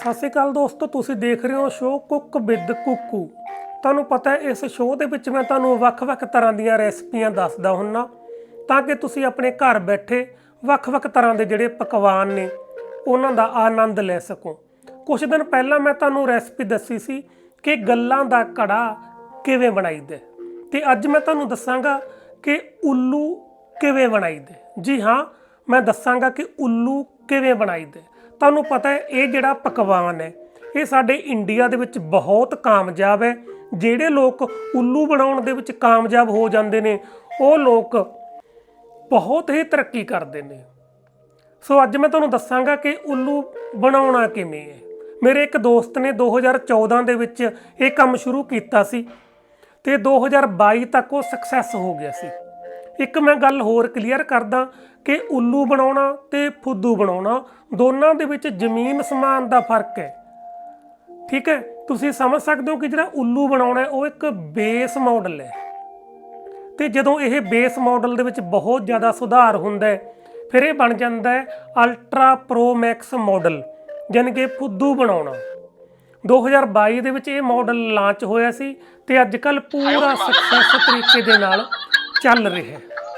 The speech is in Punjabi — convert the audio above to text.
ਸਤਿ ਸ਼੍ਰੀ ਅਕਾਲ ਦੋਸਤੋ, ਤੁਸੀਂ ਦੇਖ ਰਹੇ ਹੋ ਸ਼ੋਅ ਕੁੱਕ ਵਿਦ ਕੁੱਕੂ ਤੁਹਾਨੂੰ ਪਤਾ ਹੈ, ਇਸ ਸ਼ੋਅ ਦੇ ਵਿੱਚ ਮੈਂ ਤੁਹਾਨੂੰ ਵੱਖ-ਵੱਖ ਤਰ੍ਹਾਂ ਦੀਆਂ ਰੈਸਪੀਆਂ ਦੱਸਦਾ ਹੁੰਨਾ। ਤਾਂ ਕਿ ਤੁਸੀਂ ਆਪਣੇ ਘਰ ਬੈਠੇ ਵੱਖ-ਵੱਖ ਤਰ੍ਹਾਂ ਦੇ ਜਿਹੜੇ ਪਕਵਾਨ ਨੇ, ਉਹਨਾਂ ਦਾ ਆਨੰਦ ਲੈ ਸਕੋ। ਕੁਝ ਦਿਨ ਪਹਿਲਾਂ ਮੈਂ ਤੁਹਾਨੂੰ ਰੈਸਪੀ ਦੱਸੀ ਸੀ ਕਿ ਗੱਲਾਂ ਦਾ ਕੜਾ ਕਿਵੇਂ ਬਣਾਈਦਾ ਹੈ। ਤੇ ਅੱਜ ਮੈਂ ਤੁਹਾਨੂੰ ਦੱਸਾਂਗਾ ਕਿ ਉੱਲੂ ਕਿਵੇਂ ਬਣਾਈਦੇ ਜੀ ਹਾਂ, ਮੈਂ ਦੱਸਾਂਗਾ ਕਿ ਉੱਲੂ ਕਿਵੇਂ ਬਣਾਈਦੇ ਤੁਹਾਨੂੰ ਪਤਾ ਹੈ, ਇਹ ਜਿਹੜਾ ਪਕਵਾਨ ਹੈ, ਇਹ ਸਾਡੇ ਇੰਡੀਆ ਦੇ ਵਿੱਚ ਬਹੁਤ ਕਾਮਯਾਬ ਹੈ। ਜਿਹੜੇ ਲੋਕ ਉੱਲੂ ਬਣਾਉਣ ਦੇ ਵਿੱਚ ਕਾਮਯਾਬ ਹੋ ਜਾਂਦੇ ਨੇ, ਉਹ ਲੋਕ ਬਹੁਤ ਹੀ ਤਰੱਕੀ ਕਰਦੇ ਨੇ। ਸੋ ਅੱਜ ਮੈਂ ਤੁਹਾਨੂੰ ਦੱਸਾਂਗਾ ਕਿ ਉੱਲੂ ਬਣਾਉਣਾ ਕਿਵੇਂ ਹੈ। ਮੇਰੇ ਇੱਕ ਦੋਸਤ ਨੇ 2014 ਦੇ ਵਿੱਚ ਇਹ ਕੰਮ ਸ਼ੁਰੂ ਕੀਤਾ ਸੀ ਤੇ 2022 ਤੱਕ ਉਹ ਸਕਸੈਸ ਹੋ ਗਿਆ ਸੀ। ਇੱਕ ਮੈਂ ਗੱਲ ਹੋਰ ਕਲੀਅਰ ਕਰਦਾ ਕਿ ਉੱਲੂ ਬਣਾਉਣਾ ਤੇ ਫੁੱਦੂ ਬਣਾਉਣਾ, ਦੋਨਾਂ ਦੇ ਵਿੱਚ ਜ਼ਮੀਨ ਸਮਾਨ ਦਾ ਫ਼ਰਕ ਹੈ। ਠੀਕ ਹੈ? ਤੁਸੀਂ ਸਮਝ ਸਕਦੇ ਹੋ ਕਿ ਜਿਹੜਾ ਉੱਲੂ ਬਣਾਉਣਾ ਉਹ ਇੱਕ ਬੇਸ ਮਾਡਲ ਹੈ। ਤੇ ਜਦੋਂ ਇਹ ਬੇਸ ਮਾਡਲ ਦੇ ਵਿੱਚ ਬਹੁਤ ਜ਼ਿਆਦਾ ਸੁਧਾਰ ਹੁੰਦਾ ਹੈ, ਫਿਰ ਇਹ ਬਣ ਜਾਂਦਾ ਹੈ ਅਲਟਰਾ ਪ੍ਰੋ ਮੈਕਸ ਮਾਡਲ ਯਾਨੀ ਕਿ ਫੁੱਦੂ ਬਣਾਉਣਾ। 2022 ਦੇ ਵਿੱਚ ਇਹ ਮਾਡਲ ਲਾਂਚ ਹੋਇਆ ਸੀ ਤੇ ਅੱਜ ਕੱਲ ਪੂਰਾ ਸਕਸੈਸ ਤਰੀਕੇ ਦੇ ਨਾਲ ਚੱਲ ਰਿਹਾ ਹੈ।